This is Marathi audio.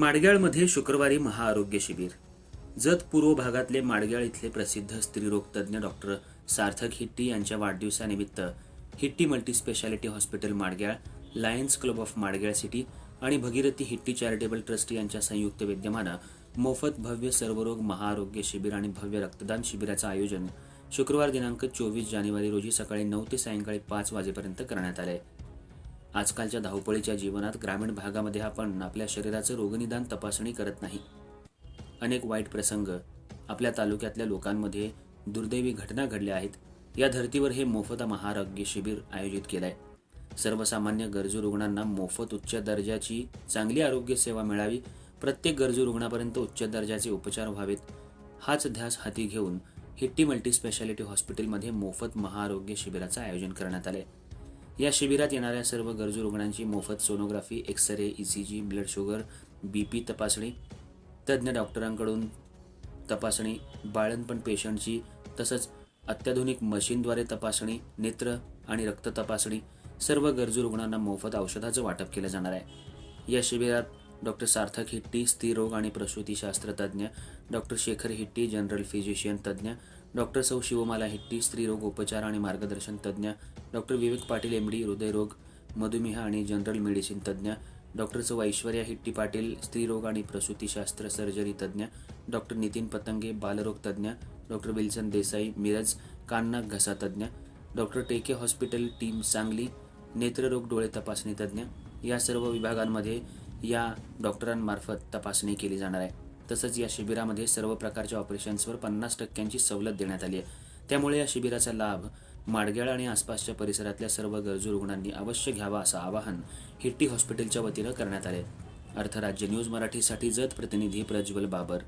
माडग्याळमध्ये शुक्रवारी महाआरोग्य शिबिर. जत पूर्व भागातले माडग्याळ इथले प्रसिद्ध स्त्रीरोग तज्ज्ञ डॉक्टर सार्थक हिट्टी यांच्या वाढदिवसानिमित्त Hitti multispeciality hospital Madgyal lions club of Madgyal city आणि भगीरथी हिट्टी चॅरिटेबल ट्रस्ट यांच्या संयुक्त विद्यमानं मोफत भव्य सर्वरोग महाआरोग्य शिबिर आणि भव्य रक्तदान शिबिराचं आयोजन शुक्रवार दिनांक चोवीस जानेवारी रोजी सकाळी नऊ ते सायंकाळी पाच वाजेपर्यंत करण्यात आलंय. आजकालच्या धावपळीच्या जीवनात ग्रामीण भागामध्ये आपण आपल्या शरीराचं रोगनिदान तपासणी करत नाही. अनेक वाईट प्रसंग आपल्या तालुक्यातल्या लोकांमध्ये दुर्दैवी घटना घडल्या आहेत. या धर्तीवर हे मोफत महाआरोग्य शिबिर आयोजित केलं आहे सर्वसामान्य गरजू रुग्णांना मोफत उच्च दर्जाची चांगली आरोग्य सेवा मिळावी. प्रत्येक गरजू रुग्णापर्यंत उच्च दर्जाचे उपचार व्हावेत. हाच ध्यास हाती घेऊन हिट्टी मल्टी स्पेशालिटी हॉस्पिटलमध्ये मोफत महाआरोग्य शिबिराचं आयोजन करण्यात आलंय. या शिबिरात येणाऱ्या सर्व गरजू रुग्णांची मोफत sonography X ray ECG blood sugar BP तपासणी तज्ज्ञ डॉक्टरांकडून तपासणी बाळणपण पेशंटची तसंच अत्याधुनिक मशीनद्वारे तपासणी नेत्र आणि रक्त तपासणी सर्व गरजू रुग्णांना मोफत औषधाचं वाटप केलं जाणार आहे. या शिबिरात डॉक्टर सार्थक हिट्टी स्त्रीरोग आणि प्रसूतीशास्त्र तज्ज्ञ doctor Shekhar Hitti general physician तज्ज्ञ डॉक्टर सौ शिवमाला हिट्टी स्त्रीरोग उपचार आणि मार्गदर्शन तज्ज्ञ डॉक्टर विवेक पाटील एमडी हृदयरोग मधुमेह आणि जनरल मेडिसिन तज्ज्ञ डॉक्टर सौ ऐश्वर्या हिट्टी पाटील स्त्रीरोग आणि प्रसूतीशास्त्र सर्जरी तज्ज्ञ डॉक्टर नितीन पतंगे बालरोग तज्ज्ञ डॉक्टर विल्सन देसाई मिरज कान्ना घसा तज्ज्ञ डॉक्टर टेके हॉस्पिटल टीम सांगली नेत्ररोग डोळे तपासणी तज्ज्ञ या सर्व विभागांमध्ये या डॉक्टरांमार्फत तपासणी केली जाणार आहे. तसंच या शिबिरामध्ये सर्व प्रकारच्या ऑपरेशन्सवर पन्नास टक्क्यांची सवलत देण्यात आली आहे. त्यामुळे या शिबिराचा लाभ माडग्याळ आणि आसपासच्या परिसरातल्या सर्व गरजू रुग्णांनी अवश्य घ्यावा असं आवाहन हिट्टी हॉस्पिटलच्या वतीनं करण्यात आले अर्थराज्य न्यूज मराठीसाठी जत प्रतिनिधी प्रज्वल बाबर.